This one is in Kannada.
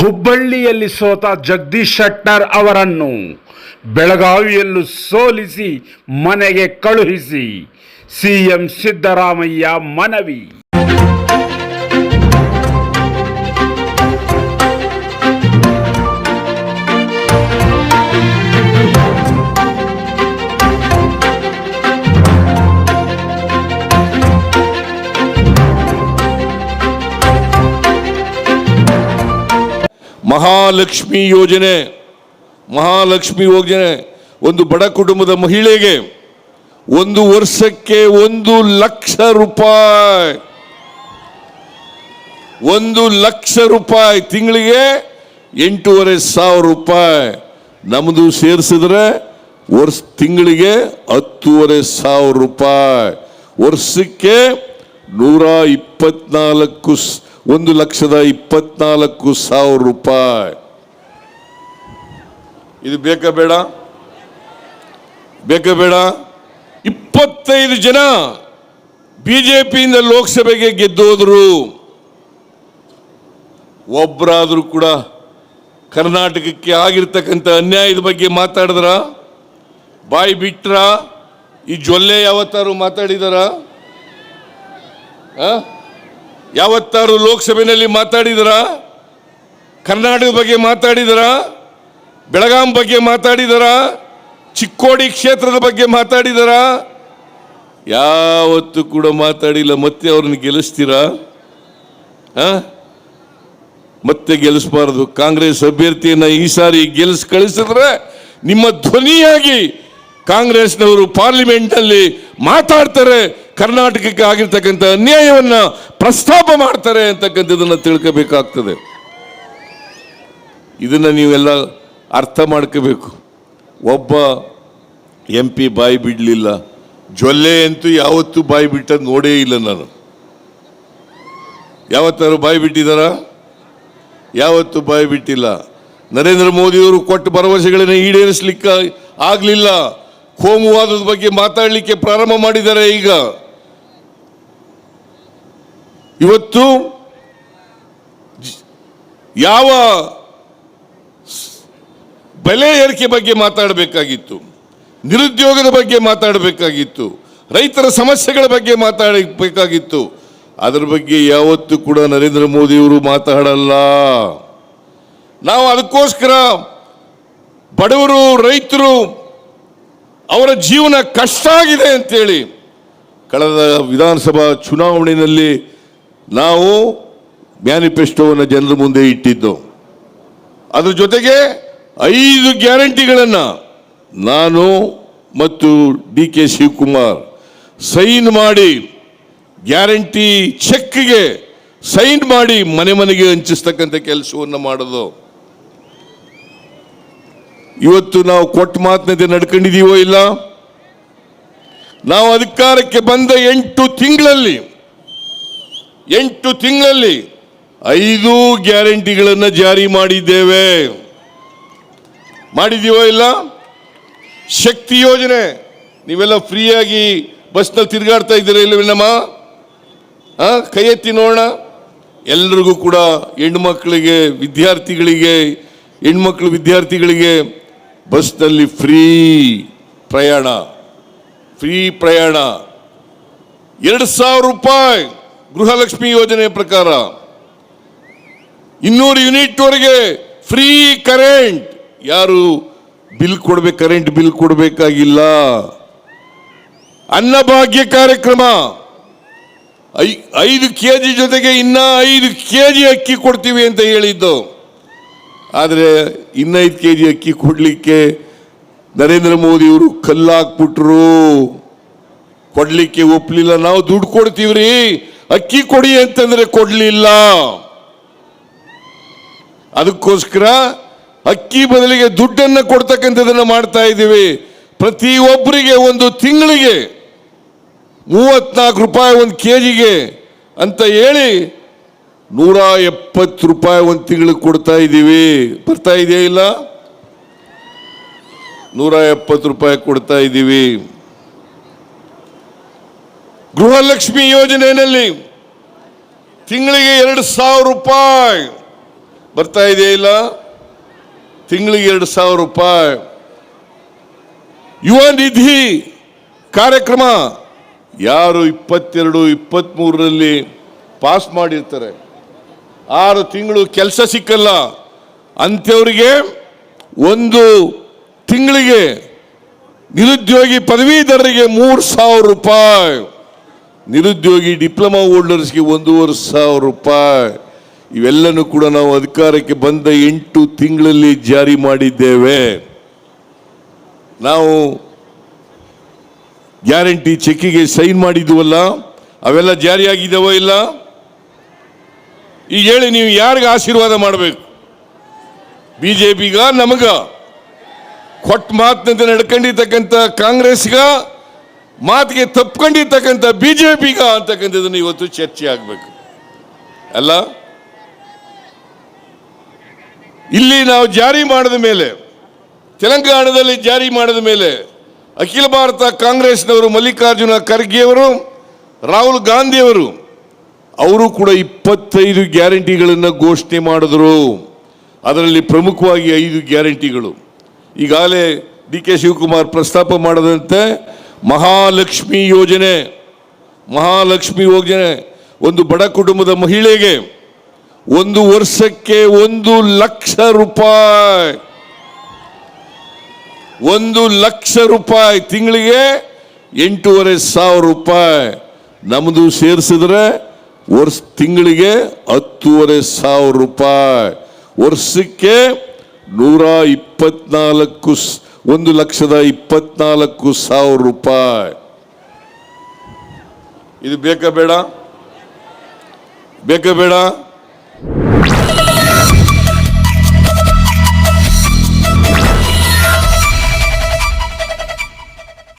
ಹುಬ್ಬಳ್ಳಿಯಲ್ಲಿ ಸೋತ ಜಗದೀಶ್ ಶೆಟ್ಟರ್ ಅವರನ್ನು ಬೆಳಗಾವಿಯಲ್ಲೂ ಸೋಲಿಸಿ ಮನೆಗೆ ಕಳುಹಿಸಿ ಸಿಎಂ ಸಿದ್ದರಾಮಯ್ಯ ಮನವಿ. ಮಹಾಲಕ್ಷ್ಮಿ ಯೋಜನೆ ಮಹಾಲಕ್ಷ್ಮಿ ಯೋಜನೆ ಒಂದು ಬಡ ಕುಟುಂಬದ ಮಹಿಳೆಗೆ ಒಂದು ವರ್ಷಕ್ಕೆ ಒಂದು ಲಕ್ಷ ರೂಪಾಯಿ. ಒಂದು ಲಕ್ಷ ರೂಪಾಯಿ ತಿಂಗಳಿಗೆ ಎಂಟೂವರೆ ಸಾವಿರ ರೂಪಾಯಿ. ನಮ್ಮದು ಸೇರಿಸಿದ್ರೆ ವರ್ಷ ತಿಂಗಳಿಗೆ ಹತ್ತೂವರೆ ಸಾವಿರ ರೂಪಾಯಿ. ವರ್ಷಕ್ಕೆ ನೂರ ಇಪ್ಪತ್ನಾಲ್ಕು ಒಂದು ಲಕ್ಷದ ಇಪ್ಪತ್ನಾಲ್ಕು ಸಾವಿರ ರೂಪಾಯಿ. ಇದು ಬೇಕಾ ಬೇಡ? ಬೇಕಾ ಬೇಡ? ಇಪ್ಪತ್ತೈದು ಜನ ಬಿಜೆಪಿಯಿಂದ ಲೋಕಸಭೆಗೆ ಗೆದ್ದೋದ್ರು. ಒಬ್ಬರಾದರೂ ಕೂಡ ಕರ್ನಾಟಕಕ್ಕೆ ಆಗಿರ್ತಕ್ಕಂಥ ಅನ್ಯಾಯದ ಬಗ್ಗೆ ಮಾತಾಡಿದ್ರ? ಬಾಯಿ ಬಿಟ್ರ? ಈ ಜೊಲ್ಲೆ ಯಾವತ್ತಾರು ಮಾತಾಡಿದಾರ? ಯಾವತ್ತಾರು ಲೋಕಸಭೆಯಲ್ಲಿ ಮಾತಾಡಿದರ? ಕರ್ನಾಟಕದ ಬಗ್ಗೆ ಮಾತಾಡಿದರ? ಬೆಳಗಾಂ ಬಗ್ಗೆ ಮಾತಾಡಿದರ? ಚಿಕ್ಕೋಡಿ ಕ್ಷೇತ್ರದ ಬಗ್ಗೆ ಮಾತಾಡಿದರ? ಯಾವತ್ತು ಕೂಡ ಮಾತಾಡಿಲ್ಲ, ಮತ್ತೆ ಅವ್ರನ್ನ ಗೆಲ್ಲಿಸ್ತೀರಾ? ಮತ್ತೆ ಗೆಲ್ಲಿಸಬಾರದು. ಕಾಂಗ್ರೆಸ್ ಅಭ್ಯರ್ಥಿಯನ್ನು ಈ ಸಾರಿ ಗೆಲ್ಲಿಸ್ ಕಳಿಸಿದ್ರೆ ನಿಮ್ಮ ಧ್ವನಿಯಾಗಿ ಕಾಂಗ್ರೆಸ್ನವರು ಪಾರ್ಲಿಮೆಂಟ್ನಲ್ಲಿ ಮಾತಾಡ್ತಾರೆ. ಕರ್ನಾಟಕಕ್ಕೆ ಆಗಿರ್ತಕ್ಕಂಥ ಅನ್ಯಾಯವನ್ನ ಪ್ರಸ್ತಾಪ ಮಾಡ್ತಾರೆ ಅಂತಕ್ಕಂಥದ್ದನ್ನು ತಿಳ್ಕೋಬೇಕಾಗ್ತದೆ. ಇದನ್ನ ನೀವೆಲ್ಲ ಅರ್ಥ ಮಾಡ್ಕೋಬೇಕು. ಒಬ್ಬ ಎಂ ಪಿ ಬಾಯಿ ಬಿಡಲಿಲ್ಲ. ಜೊಲ್ಲೆ ಅಂತೂ ಯಾವತ್ತೂ ಬಾಯಿ ಬಿಟ್ಟದ್ದು ನೋಡೇ ಇಲ್ಲ ನಾನು. ಯಾವತ್ತಾರು ಬಾಯಿ ಬಿಟ್ಟಿದ್ದಾರ ಯಾವತ್ತು ಬಾಯಿ ಬಿಟ್ಟಿಲ್ಲ. ನರೇಂದ್ರ ಮೋದಿಯವರು ಕೊಟ್ಟ ಭರವಸೆಗಳನ್ನು ಈಡೇರಿಸಲಿಕ್ಕೆ ಆಗಲಿಲ್ಲ. ಕೋಮುವಾದದ ಬಗ್ಗೆ ಮಾತಾಡಲಿಕ್ಕೆ ಪ್ರಾರಂಭ ಮಾಡಿದ್ದಾರೆ ಈಗ. ಇವತ್ತು ಯಾವ ಬೆಲೆ ಏರಿಕೆ ಬಗ್ಗೆ ಮಾತಾಡಬೇಕಾಗಿತ್ತು, ನಿರುದ್ಯೋಗದ ಬಗ್ಗೆ ಮಾತಾಡಬೇಕಾಗಿತ್ತು, ರೈತರ ಸಮಸ್ಯೆಗಳ ಬಗ್ಗೆ ಮಾತಾಡಬೇಕಾಗಿತ್ತು, ಅದರ ಬಗ್ಗೆ ಯಾವತ್ತೂ ಕೂಡ ನರೇಂದ್ರ ಮೋದಿಯವರು ಮಾತಾಡಲ್ಲ. ನಾವು ಅದಕ್ಕೋಸ್ಕರ ಬಡವರು, ರೈತರು ಅವರ ಜೀವನ ಕಷ್ಟ ಆಗಿದೆ ಅಂತೇಳಿ, ಕಳೆದ ವಿಧಾನಸಭಾ ಚುನಾವಣೆಯಲ್ಲಿ ನಾವು ಮ್ಯಾನಿಫೆಸ್ಟೋವನ್ನು ಜನರ ಮುಂದೆ ಇಟ್ಟಿದ್ದು. ಅದರ ಜೊತೆಗೆ ಐದು ಗ್ಯಾರಂಟಿಗಳನ್ನು ನಾನು ಮತ್ತು ಡಿ ಕೆ ಶಿವಕುಮಾರ್ ಸೈನ್ ಮಾಡಿ ಗ್ಯಾರಂಟಿ ಚೆಕ್ಗೆ ಸೈನ್ ಮಾಡಿ ಮನೆ ಮನೆಗೆ ಹಂಚಿಸ್ತಕ್ಕಂಥ ಕೆಲಸವನ್ನು ಮಾಡೋದು. ಇವತ್ತು ನಾವು ಕೊಟ್ಟ ಮಾತಿನಂತೆ ನಡ್ಕೊಂಡಿದ್ದೀವೋ ಇಲ್ಲ? ನಾವು ಅಧಿಕಾರಕ್ಕೆ ಬಂದ ಎಂಟು ತಿಂಗಳಲ್ಲಿ ಎಂಟು ತಿಂಗಳಲ್ಲಿ ಐದು ಗ್ಯಾರಂಟಿಗಳನ್ನು ಜಾರಿ ಮಾಡಿದ್ದೇವೆ. ಮಾಡಿದೀವೋ ಇಲ್ಲ? ಶಕ್ತಿ ಯೋಜನೆ. ನೀವೆಲ್ಲ ಫ್ರೀಯಾಗಿ ಬಸ್ನಲ್ಲಿ ತಿರುಗಾಡ್ತಾ ಇದ್ದೀರಾ ಇಲ್ಲವೇನಮ್ಮ ಹಾಂ ಕೈ ಎತ್ತಿ ನೋಡೋಣ. ಎಲ್ರಿಗೂ ಕೂಡ ಹೆಣ್ಮಕ್ಳಿಗೆ, ವಿದ್ಯಾರ್ಥಿಗಳಿಗೆ, ಹೆಣ್ಮಕ್ಳು ವಿದ್ಯಾರ್ಥಿಗಳಿಗೆ ಬಸ್ನಲ್ಲಿ ಫ್ರೀ ಪ್ರಯಾಣ. ಫ್ರೀ ಪ್ರಯಾಣ. ಎರಡು ಸಾವಿರ ರೂಪಾಯಿ. ಗೃಹಲಕ್ಷ್ಮಿ ಯೋಜನೆ ಪ್ರಕಾರ ಇನ್ನೂರು ಯೂನಿಟ್ವರೆಗೆ ಫ್ರೀ ಕರೆಂಟ್. ಯಾರು ಬಿಲ್ ಕೊಡ್ಬೇಕು, ಕರೆಂಟ್ ಬಿಲ್ ಕೊಡಬೇಕಾಗಿಲ್ಲ. ಅನ್ನಭಾಗ್ಯ ಕಾರ್ಯಕ್ರಮ. ಐ- ಐದು ಕೆ ಜಿ ಜೊತೆಗೆ ಇನ್ನ ಐದು ಕೆ ಜಿ ಅಕ್ಕಿ ಕೊಡ್ತೀವಿ ಅಂತ ಹೇಳಿದ್ದು. ಆದರೆ ಇನ್ನೈದು ಕೆ ಜಿ ಅಕ್ಕಿ ಕೊಡಲಿಕ್ಕೆ ನರೇಂದ್ರ ಮೋದಿಯವರು ಕಲ್ಲಾಕ್ಬಿಟ್ರು. ಕೊಡ್ಲಿಕ್ಕೆ ಒಪ್ಪಲಿಲ್ಲ ನಾವು ದುಡ್ಡು ಕೊಡ್ತೀವ್ರಿ. ಅಕ್ಕಿ ಕೊಡಿ ಅಂತಂದ್ರೆ ಕೊಡ್ಲಿಲ್ಲ. ಅದಕ್ಕೋಸ್ಕರ ಅಕ್ಕಿ ಬದಲಿಗೆ ದುಡ್ಡನ್ನು ಕೊಡ್ತಕ್ಕಂಥದ್ದನ್ನು ಮಾಡ್ತಾ ಇದ್ದೀವಿ. ಪ್ರತಿ ಒಬ್ಬರಿಗೆ ಒಂದು ತಿಂಗಳಿಗೆ ಮೂವತ್ನಾಲ್ಕು ರೂಪಾಯಿ ಒಂದು ಕೆ ಜಿಗೆ ಅಂತ ಹೇಳಿ ನೂರ ಎಪ್ಪತ್ತು ರೂಪಾಯಿ ಒಂದು ತಿಂಗಳಿಗೆ ಕೊಡ್ತಾ ಇದ್ದೀವಿ. ಬರ್ತಾ ಇದೆಯಾ ಇಲ್ಲ? ನೂರ ಎಪ್ಪತ್ತು ರೂಪಾಯಿ ಕೊಡ್ತಾ ಇದ್ದೀವಿ. ಗೃಹಲಕ್ಷ್ಮಿ ಯೋಜನೆಯಲ್ಲಿ ತಿಂಗಳಿಗೆ ಎರಡು ಸಾವಿರ ರೂಪಾಯಿ. ಬರ್ತಾ ಇದೆಯಾ ಇಲ್ಲ? ತಿಂಗಳಿಗೆ ಎರಡು ಸಾವಿರ ರೂಪಾಯಿ. ಯುವ ನಿಧಿ ಕಾರ್ಯಕ್ರಮ. ಯಾರು ಇಪ್ಪತ್ತೆರಡು ಇಪ್ಪತ್ತ್ಮೂರರಲ್ಲಿ ಪಾಸ್ ಮಾಡಿರ್ತಾರೆ? ಆರು ತಿಂಗಳು ಕೆಲಸ ಸಿಕ್ಕಲ್ಲ. ಅಂಥವ್ರಿಗೆ ಒಂದು ತಿಂಗಳಿಗೆ ನಿರುದ್ಯೋಗಿ ಪದವೀಧರರಿಗೆ ಮೂರು ಸಾವಿರ ರೂಪಾಯಿ. ನಿರುದ್ಯೋಗಿ ಡಿಪ್ಲೊಮಾ ಹೋಲ್ಡರ್ಸ್ಗೆ ಒಂದೂವರೆ ಸಾವಿರ ರೂಪಾಯಿ. ಇವೆಲ್ಲನೂ ಕೂಡ ನಾವು ಅಧಿಕಾರಕ್ಕೆ ಬಂದ ಎಂಟು ತಿಂಗಳಲ್ಲಿ ಜಾರಿ ಮಾಡಿದ್ದೇವೆ. ನಾವು ಗ್ಯಾರಂಟಿ ಚೆಕ್ಕಿಗೆ ಸೈನ್ ಮಾಡಿದ್ವಲ್ಲ, ಅವೆಲ್ಲ ಜಾರಿಯಾಗಿದ್ದಾವೋ ಇಲ್ಲ? ಈಗ ಹೇಳಿ ನೀವು ಯಾರಿಗೆ ಆಶೀರ್ವಾದ ಮಾಡಬೇಕು? ಬಿ ಜೆ ಪಿಗ ನಮಗ? ಕೊಟ್ಟ ಮಾತಿನಂತೆ ನಡ್ಕೊಂಡಿರ್ತಕ್ಕಂಥ ಕಾಂಗ್ರೆಸ್ಗ ಮಾತಿಗೆ ತಪ್ಕೊಂಡಿರ್ತಕ್ಕಂಥ ಬಿ ಜೆ ಪಿಗ ಅಂತಕ್ಕಂಥದ್ದನ್ನು ಇವತ್ತು ಚರ್ಚೆ ಆಗಬೇಕು. ಅಲ್ಲ? ಇಲ್ಲಿ ನಾವು ಜಾರಿ ಮಾಡಿದ ಮೇಲೆ, ತೆಲಂಗಾಣದಲ್ಲಿ ಜಾರಿ ಮಾಡಿದ ಮೇಲೆ ಅಖಿಲ ಭಾರತ ಕಾಂಗ್ರೆಸ್ನವರು ಮಲ್ಲಿಕಾರ್ಜುನ ಖರ್ಗೆಯವರು, ರಾಹುಲ್ ಗಾಂಧಿಯವರು, ಅವರು ಕೂಡ ಇಪ್ಪತ್ತೈದು ಗ್ಯಾರಂಟಿಗಳನ್ನು ಘೋಷಣೆ ಮಾಡಿದ್ರು. ಅದರಲ್ಲಿ ಪ್ರಮುಖವಾಗಿ ಐದು ಗ್ಯಾರಂಟಿಗಳು. ಈಗಾಗಲೇ ಡಿ ಕೆ ಶಿವಕುಮಾರ್ ಪ್ರಸ್ತಾಪ ಮಾಡದಂತೆ ಮಹಾಲಕ್ಷ್ಮಿ ಯೋಜನೆ ಮಹಾಲಕ್ಷ್ಮಿ ಯೋಜನೆ ಒಂದು ಬಡ ಕುಟುಂಬದ ಮಹಿಳೆಗೆ ಒಂದು ವರ್ಷಕ್ಕೆ ಒಂದು ಲಕ್ಷ ರೂಪಾಯಿ. ಒಂದು ಲಕ್ಷ ರೂಪಾಯಿ ತಿಂಗಳಿಗೆ ಎಂಟೂವರೆ ಸಾವಿರ ರೂಪಾಯಿ. ನಮ್ಮದು ಸೇರಿಸಿದ್ರೆ ವರ್ಷ ತಿಂಗಳಿಗೆ ಹತ್ತೂವರೆ ಸಾವಿರ ರೂಪಾಯಿ. ವರ್ಷಕ್ಕೆ ನೂರ ಇಪ್ಪತ್ನಾಲ್ಕು ಒಂದು ಲಕ್ಷದ ಇಪ್ಪತ್ನಾಲ್ಕು ಸಾವಿರ ರೂಪಾಯಿ. ಇದು ಬೇಕಾ ಬೇಡ? ಬೇಕಾ ಬೇಡ?